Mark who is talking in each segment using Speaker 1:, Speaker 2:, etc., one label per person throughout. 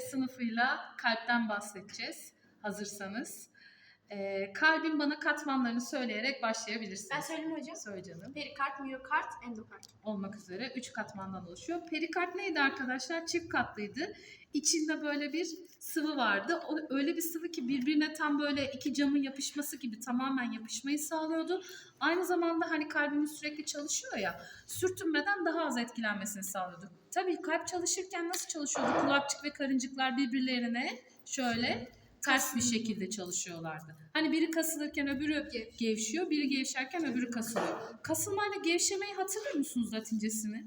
Speaker 1: sınıfıyla kalpten bahsedeceğiz. Hazırsanız. Ee, kalbin bana katmanlarını söyleyerek başlayabilirsiniz.
Speaker 2: Ben söyleyeyim hocam.
Speaker 1: Söyle canım.
Speaker 2: Perikard, miyokard, endokard.
Speaker 1: Olmak üzere 3 katmandan oluşuyor. Perikard neydi arkadaşlar? Çift katlıydı. İçinde böyle bir sıvı vardı. O, öyle bir sıvı ki birbirine tam böyle iki camın yapışması gibi tamamen yapışmayı sağlıyordu. Aynı zamanda hani kalbimiz sürekli çalışıyor ya sürtünmeden daha az etkilenmesini sağlıyordu. Tabii kalp çalışırken nasıl çalışıyordu? Kulakçık ve karıncıklar birbirlerine şöyle ters bir şekilde çalışıyorlardı. Hani biri kasılırken öbürü
Speaker 2: Gev-
Speaker 1: gevşiyor, biri gevşerken öbürü kasılıyor. Kasılmayla gevşemeyi hatırlıyor musunuz latincesini?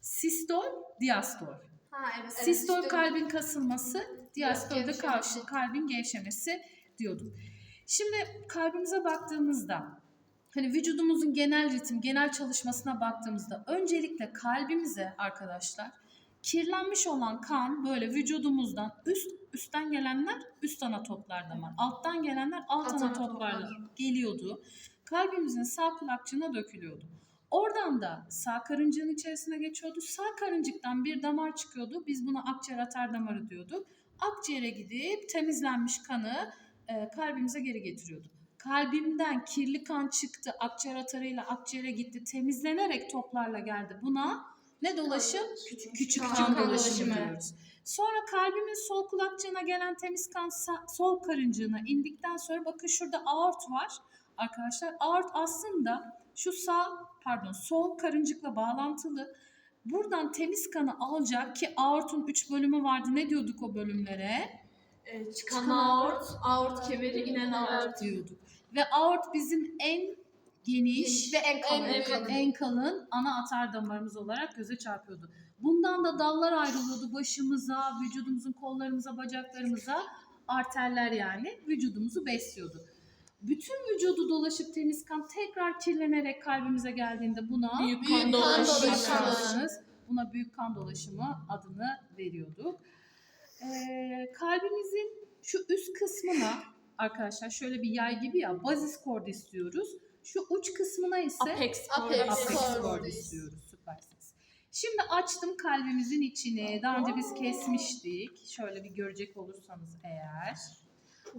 Speaker 1: Sistol, diastol.
Speaker 2: Ha evet.
Speaker 1: Sistol
Speaker 2: evet.
Speaker 1: kalbin kasılması, diastol da
Speaker 2: Gevşemesi.
Speaker 1: karşı kalbin gevşemesi diyorduk. Şimdi kalbimize baktığımızda hani vücudumuzun genel ritim, genel çalışmasına baktığımızda öncelikle kalbimize arkadaşlar kirlenmiş olan kan böyle vücudumuzdan üst üstten gelenler üst ana toplardan var. Alttan gelenler alt
Speaker 2: Alt
Speaker 1: ana
Speaker 2: ana
Speaker 1: toplardan
Speaker 2: toplar.
Speaker 1: geliyordu. Kalbimizin sağ kulakçığına dökülüyordu. Oradan da sağ karıncığın içerisine geçiyordu. Sağ karıncıktan bir damar çıkıyordu. Biz buna akciğer atar damarı diyorduk. Akciğere gidip temizlenmiş kanı e, kalbimize geri getiriyordu. Kalbimden kirli kan çıktı, akciğer atarıyla akciğere gitti, temizlenerek toplarla geldi. Buna ne dolaşım? Küçük, küçük
Speaker 2: Kan
Speaker 1: kan,
Speaker 2: dolaşımı.
Speaker 1: diyoruz. Sonra kalbimin sol kulakçığına gelen temiz kan sol karıncığına indikten sonra bakın şurada aort var. Arkadaşlar aort aslında şu sağ pardon sol karıncıkla bağlantılı. Buradan temiz kanı alacak ki aortun 3 bölümü vardı. Ne diyorduk o bölümlere?
Speaker 2: Ee, çıkan aort, aort kemeri, inen aort.
Speaker 1: diyorduk. Ve aort bizim en geniş
Speaker 2: Ve en kalın.
Speaker 1: en,
Speaker 2: kalın.
Speaker 1: en kalın ana atar damarımız olarak göze çarpıyordu. Bundan da dallar ayrılıyordu başımıza, vücudumuzun kollarımıza, bacaklarımıza arterler yani vücudumuzu besliyordu. Bütün vücudu dolaşıp temiz kan tekrar kirlenerek kalbimize geldiğinde buna
Speaker 2: Büyük kan dolaşımı.
Speaker 1: Bakarsanız buna büyük kan dolaşımı adını veriyorduk. Ee, kalbimizin şu üst kısmına arkadaşlar şöyle bir yay gibi ya bazis cordis diyoruz. Şu uç kısmına ise
Speaker 2: Apex
Speaker 1: apex
Speaker 2: cordis.
Speaker 1: cordis diyoruz. Süpersiniz. Şimdi açtım kalbimizin içini. Daha önce biz kesmiştik. Şöyle bir görecek olursanız eğer.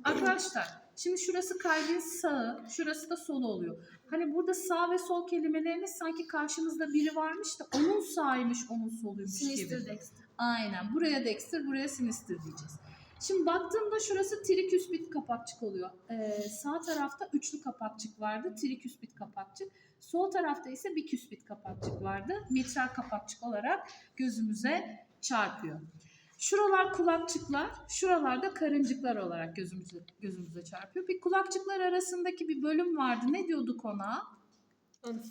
Speaker 1: Arkadaşlar şimdi şurası kalbin sağı, şurası da solu oluyor. Hani burada sağ ve sol kelimeleriniz sanki karşınızda biri varmış da onun sağıymış, onun soluymuş gibi.
Speaker 2: Sinister Dexter.
Speaker 1: Aynen. Buraya Dexter, buraya Sinister diyeceğiz. Şimdi baktığımda şurası triküspit kapakçık oluyor. Ee, sağ tarafta üçlü kapakçık vardı. Triküspit kapakçık. Sol tarafta ise biküspit kapakçık vardı. Mitral kapakçık olarak gözümüze çarpıyor. Şuralar kulakçıklar, şuralarda karıncıklar olarak gözümüze, gözümüze çarpıyor. Bir kulakçıklar arasındaki bir bölüm vardı. Ne diyorduk ona?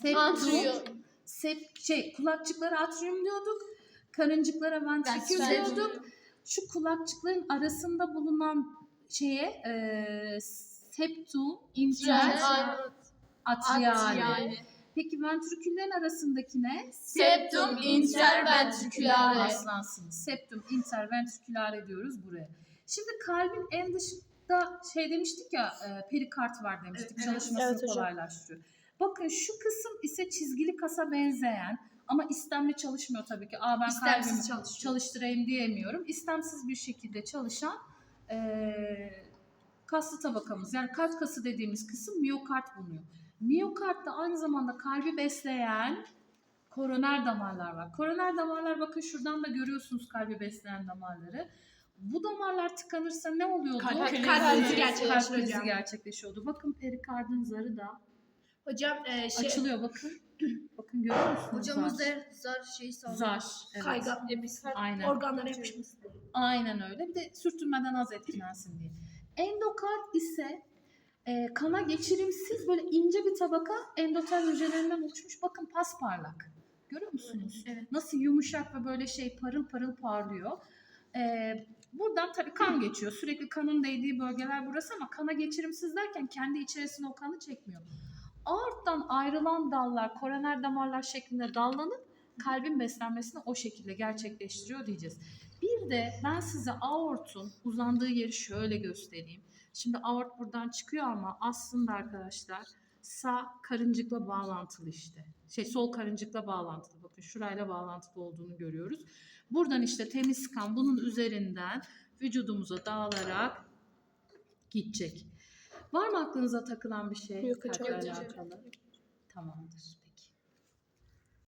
Speaker 1: Septum. Sep, şey, kulakçıklara atrium diyorduk. Karıncıklara ventrikül
Speaker 2: Ventrikül.
Speaker 1: diyorduk. Şu kulakçıkların arasında bulunan şeye e, septum inter atriale. Peki ventriküllerin arasındaki ne?
Speaker 2: Septum interventriculare.
Speaker 1: Aslansınız. Septum interventriculare diyoruz buraya. Şimdi kalbin en dışında şey demiştik ya e, perikard var demiştik.
Speaker 2: Evet,
Speaker 1: çalışmasını
Speaker 3: evet
Speaker 1: kolaylaştırıyor. Bakın şu kısım ise çizgili kasa benzeyen ama istemli çalışmıyor tabii ki. Aa ben
Speaker 2: İstemsiz
Speaker 1: kalbimi çalıştırayım diyemiyorum. İstemsiz bir şekilde çalışan eee kaslı tabakamız. Yani kalp kası dediğimiz kısım miyokard bulunuyor. Miyokardda aynı zamanda kalbi besleyen koroner damarlar var. Koroner damarlar bakın şuradan da görüyorsunuz kalbi besleyen damarları. Bu damarlar tıkanırsa ne oluyordu?
Speaker 2: Kalp krizi
Speaker 1: Kalp Kalp gerçekleşiyordu. Bakın perikardın zarı da
Speaker 2: Hocam e, şey,
Speaker 1: açılıyor bakın. bakın görüyor musunuz?
Speaker 2: hocamız
Speaker 1: zar.
Speaker 2: da zar şey sağlıyor.
Speaker 1: Zar. Evet.
Speaker 2: Kaygan, episk,
Speaker 1: Aynen.
Speaker 2: organlara yapışması.
Speaker 1: Aynen öyle. Bir de sürtünmeden az etkilensin diye. Endokard ise e, kana geçirimsiz böyle ince bir tabaka endotel hücrelerinden oluşmuş. Bakın pasparlak. Görüyor musunuz?
Speaker 2: Evet.
Speaker 1: Nasıl yumuşak ve böyle şey parıl parıl parlıyor. E, buradan tabii kan geçiyor. Sürekli kanın değdiği bölgeler burası ama kana geçirimsiz derken kendi içerisine o kanı çekmiyor. Aorttan ayrılan dallar, koroner damarlar şeklinde dallanıp kalbin beslenmesini o şekilde gerçekleştiriyor diyeceğiz. Bir de ben size aortun uzandığı yeri şöyle göstereyim. Şimdi aort buradan çıkıyor ama aslında arkadaşlar sağ karıncıkla bağlantılı işte. Şey sol karıncıkla bağlantılı. Bakın şurayla bağlantılı olduğunu görüyoruz. Buradan işte temiz kan bunun üzerinden vücudumuza dağılarak gidecek. Var mı aklınıza takılan bir şey?
Speaker 2: Yok hocam.
Speaker 1: alakalı? Tamamdır.